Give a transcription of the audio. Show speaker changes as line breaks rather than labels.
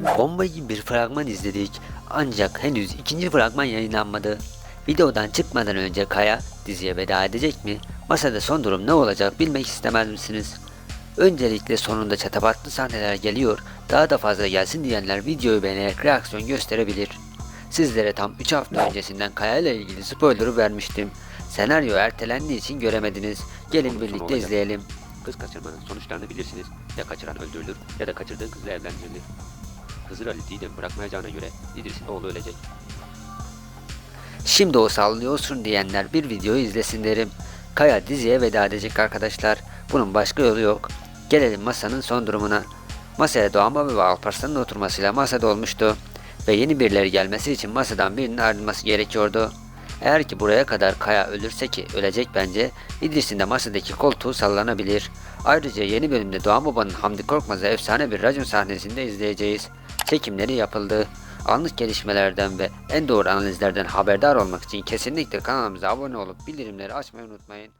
Bomba gibi bir fragman izledik ancak henüz ikinci fragman yayınlanmadı. Videodan çıkmadan önce Kaya diziye veda edecek mi? Masada son durum ne olacak bilmek istemez misiniz? Öncelikle sonunda çatabatlı sahneler geliyor. Daha da fazla gelsin diyenler videoyu beğenerek reaksiyon gösterebilir. Sizlere tam 3 hafta öncesinden Kaya ile ilgili spoiler'ı vermiştim. Senaryo ertelendiği için göremediniz. Gelin birlikte
olacak.
izleyelim.
Kız kaçırmanın sonuçlarını bilirsiniz. Ya kaçıran öldürülür ya da kaçırdığı kızla evlendirilir. Hızır Ali Didem bırakmayacağına göre İdris'in oğlu ölecek.
Şimdi o sallıyorsun diyenler bir videoyu izlesin derim. Kaya diziye veda edecek arkadaşlar. Bunun başka yolu yok. Gelelim masanın son durumuna. Masaya Doğan Baba ve Alparslan'ın oturmasıyla masada olmuştu. Ve yeni birileri gelmesi için masadan birinin ayrılması gerekiyordu. Eğer ki buraya kadar Kaya ölürse ki ölecek bence, İdris'in de masadaki koltuğu sallanabilir. Ayrıca yeni bölümde Doğan Baba'nın Hamdi Korkmaz'a efsane bir racon sahnesinde izleyeceğiz. Çekimleri yapıldı. Anlık gelişmelerden ve en doğru analizlerden haberdar olmak için kesinlikle kanalımıza abone olup bildirimleri açmayı unutmayın.